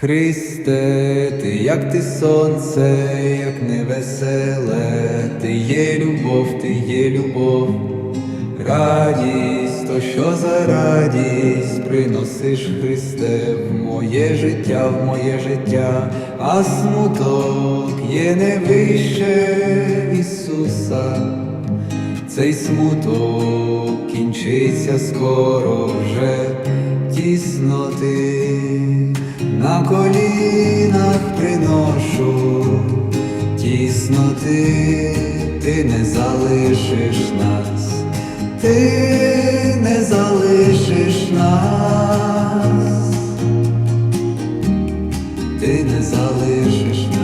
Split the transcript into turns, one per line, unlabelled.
Христе, ти як ти сонце, як невеселе, ти є любов, ти є любов, радість, то що за радість? Приносиш Христе в моє життя, в моє життя, а смуток є не вище Ісуса. Цей смуток кінчиться скоро вже. Тісноти, на колінах приношу тісноти, ти не залишиш нас, ти не залишиш нас, ти не залишиш нас.